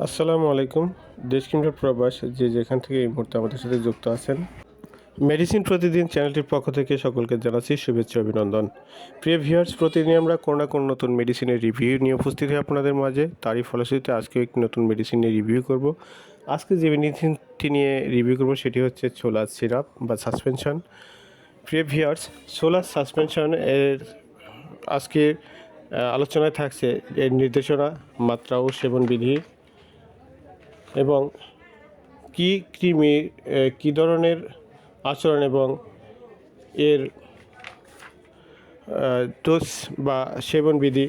আসসালামু আলাইকুম। দেশ কিংবা প্রবাস যে যেখান থেকে এই মুহূর্তে আমাদের সাথে যুক্ত আছেন। মেডিসিন প্রতিদিন চ্যানেলটির পক্ষ থেকে সকলকে জানাচ্ছি শুভেচ্ছা অভিনন্দন। প্রিয় ভিউয়ার্স প্রতিদিন আমরা কোনো না কোনো নতুন মেডিসিনের রিভিউ নিয়ে উপস্থিত হই আপনাদের মাঝে। তারই ফলশ্রুতিতে আজকে একটি নতুন মেডিসিনের রিভিউ করব। আজকে যে মেডিসিনটি নিয়ে রিভিউ করব সেটি হচ্ছে ছোলা সিরাপ বা সাসপেনশন। প্রিয় ভিউয়ার্স সোলার সাসপেনশন এর আজকের আলোচনায় থাকছে এর নির্দেশনা, মাত্রা ও সেবন বিধি এবং কি কৃমি কি ধরনের আচরণ এবং এর ডোজ বা সেবন বিধি?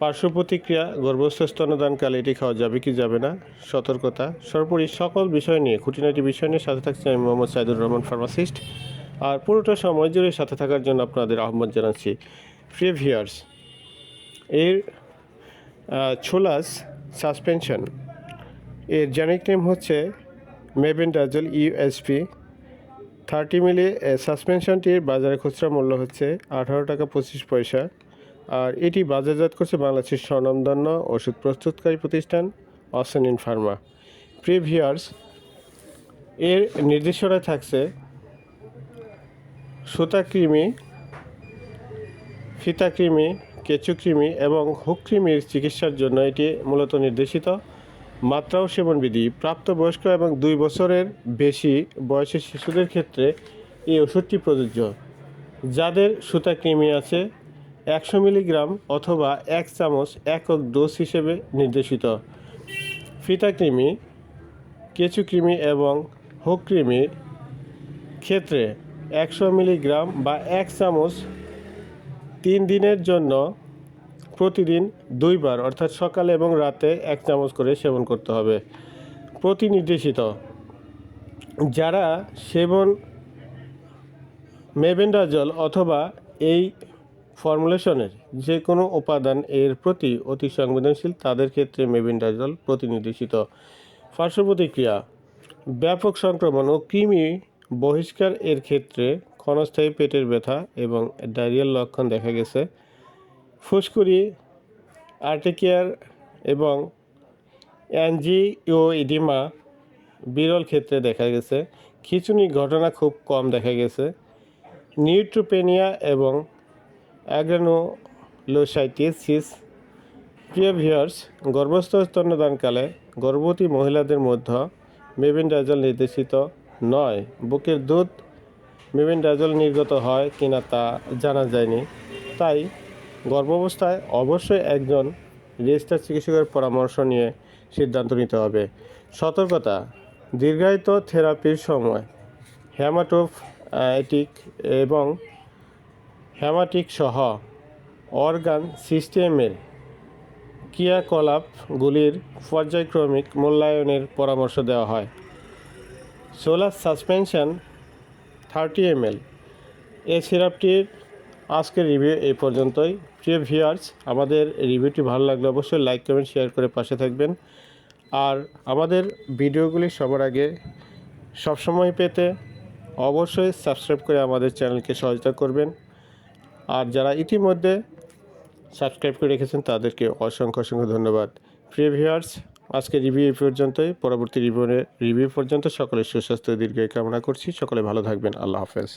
পার্শ্ব প্রতিক্রিয়া, গর্ভস্থ স্তনদানকালে এটি খাওয়া যাবে কি যাবে না? সতর্কতা। সর্বোপরি সকল বিষয় নিয়ে, খুঁটিনাটি বিষয় নিয়ে সাথে থাকছে আমি মোহাম্মদ সাইদুর রহমান, ফার্মাসিস্ট। আর পুরোটা সময় জুড়ে সাথে থাকার জন্য আপনাদের আহ্বান জানাচ্ছি প্রিয় ভিউয়ার্স এর ছোলাস সাসপেনশন। এর জেনিক নেম হচ্ছে মেবেন্ডাজল ইউএসপি। থার্টি মিলি সাসপেনশনটির বাজারে খুচরা মূল্য হচ্ছে আঠারো টাকা পঁচিশ পয়সা। আর এটি বাজারজাত করছে বাংলাদেশের স্বনামধন্য ওষুধ প্রস্তুতকারী প্রতিষ্ঠান অসেনিন ফার্মা। প্রিভিয়ার্স, এর নির্দেশনায় থাকছে সুতাকৃমি ফিতাকৃমি কেঁচুকৃমি এবং হুককৃমির চিকিৎসার জন্য এটি মূলত নির্দেশিত। মাত্রা ও সেবনবিধি, প্রাপ্তবয়স্ক এবং দুই বছরের বেশি বয়সী শিশুদের ক্ষেত্রে এই ওষুধটি প্রযোজ্য। যাদের সুতা সুতাকৃমি আছে, একশো মিলিগ্রাম অথবা এক চামচ একক ডোজ হিসেবে নির্দেশিত। ফিতাকৃমি কেঁচুকৃমি এবং হুককৃমির ক্ষেত্রে একশো মিলিগ্রাম বা এক চামচ তিন দিনের জন্য প্রতিদিন দুইবার, অর্থাৎ সকালে এবং রাতে এক চামচ করে সেবন করতে হবে। প্রতিনির্দেশিত। যারা সেবন মেবেন্ডাজল অথবা এই ফর্মুলেশনের যে কোনো উপাদান এর প্রতি অতি সংবেদনশীল, তাদের ক্ষেত্রে মেবেন্ডাজল প্রতিনির্দেশিত। পার্শ্ব প্রতিক্রিয়া। ব্যাপক সংক্রমণ ও কৃমি বহিষ্কার এর ক্ষেত্রে ক্ষণস্থায়ী পেটের ব্যথা এবং ডায়রিয়ার লক্ষণ দেখা গেছে। ফুসকুড়ি, আর্টিকিয়ার এবং অ্যাঞ্জিওইডিমা বিরল ক্ষেত্রে দেখা গেছে। খিচুনি ঘটনা খুব কম দেখা গেছে। নিউট্রোপেনিয়া এবং অ্যাগ্রানোলোসাইটিসিস প্রিয় ভিউয়ার্স গর্ভস্থ স্তন্যদানকালে গর্ভবতী মহিলাদের মধ্যে মেবেন্ডাজল নির্দেশিত নয়। বুকের দুধ মেবেন্ডাজল নির্গত হয় কিনা তা জানা যায়নি। তাই গর্ভাবস্থায় অবশ্যই একজন রেজিস্টার চিকিৎসকের পরামর্শ নিয়ে সিদ্ধান্ত নিতে হবে। সতর্কতা, দীর্ঘায়িত থেরাপির সময় হ্যামাটোফাইটিক এবং হ্যামাটিক সহ অর্গান সিস্টেমের ক্রিয়াকলাপগুলির পর্যায়ক্রমিক মূল্যায়নের পরামর্শ দেওয়া হয়। Solar suspension thirty ML. এই সিরাপটির আজকের রিভিউ এই পর্যন্তই। প্রিয় ভিউয়ার্স, আমাদের রিভিউটি ভালো লাগলে অবশ্যই লাইক, কমেন্ট, শেয়ার করে পাশে থাকবেন। আর আমাদের ভিডিওগুলি সবার আগে সবসময় পেতে অবশ্যই সাবস্ক্রাইব করে আমাদের চ্যানেলকে সহায়তা করবেন। আর যারা ইতিমধ্যে সাবস্ক্রাইব করে রেখেছেন তাদেরকে অসংখ্য অসংখ্য ধন্যবাদ। প্রিয় ভিউয়ার্স আজকে রিভিউ পর্যন্তই। পরবর্তী রিভিউ রিভিউ পর্যন্ত সকলের সুস্বাস্থ্য দীর্ঘায়ু কামনা করছি। সকলে ভালো থাকবেন। আল্লাহ হাফেজ।